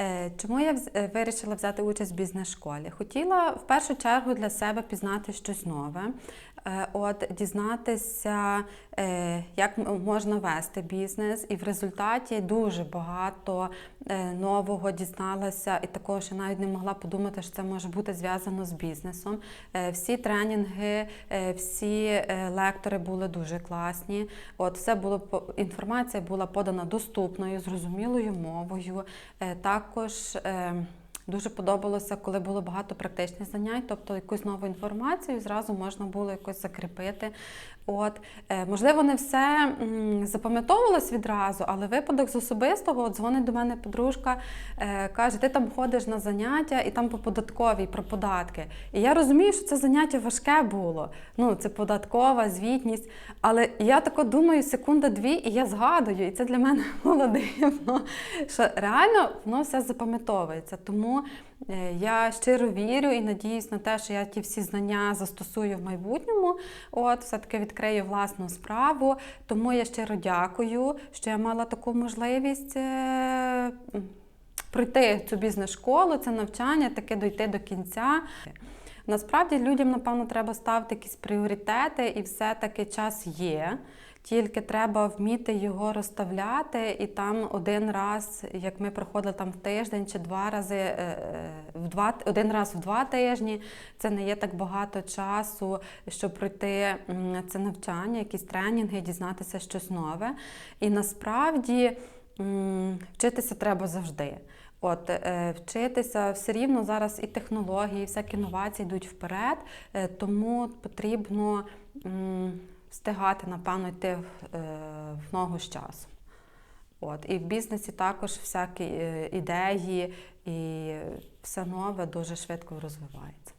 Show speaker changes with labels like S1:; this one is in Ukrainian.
S1: Е, Чому я е, вирішила взяти участь в бізнес-школі? Хотіла в першу чергу для себе пізнати щось нове, е, от дізнатися, як можна вести бізнес, і в результаті дуже багато нового дізналася, і також я навіть не могла подумати, що це може бути зв'язано з бізнесом. Всі тренінги, всі лектори були дуже класні. От все було інформація була подана доступною, зрозумілою мовою. Е, Також е, дуже подобалося, коли було багато практичних занять, тобто якусь нову інформацію зразу можна було якось закріпити. От, е, можливо, не все запам'ятовувалось відразу, але випадок з особистого, от дзвонить до мене подружка, е, каже, ти там ходиш на заняття і там по податковій про податки. І я розумію, що це заняття важке було. Ну, це податкова звітність. Але я тако думаю, секунда-дві, і я згадую, і це для мене було дивно, що реально воно все запам'ятовується. Тому е, я щиро вірю і надіюсь на те, що я ті всі знання застосую в майбутньому. От, все-таки відкрию власну справу. Тому я щиро дякую, що я мала таку можливість. е, Пройти цю бізнес-школу, це навчання, таке дойти до кінця. Насправді людям, напевно, треба ставити якісь пріоритети, і все-таки час є. Тільки треба вміти його розставляти, і там один раз, як ми проходили там в тиждень чи два рази е, е, в два один раз в два тижні, це не є так багато часу, щоб пройти це навчання, якісь тренінги, дізнатися щось нове. І насправді вчитися треба завжди. От е, вчитися все рівно зараз і технології, і всякі інновації йдуть вперед, е, тому потрібно встигати, напевно, йти в, е, ногу з часом. От. І в бізнесі також всякі ідеї і все нове дуже швидко розвивається.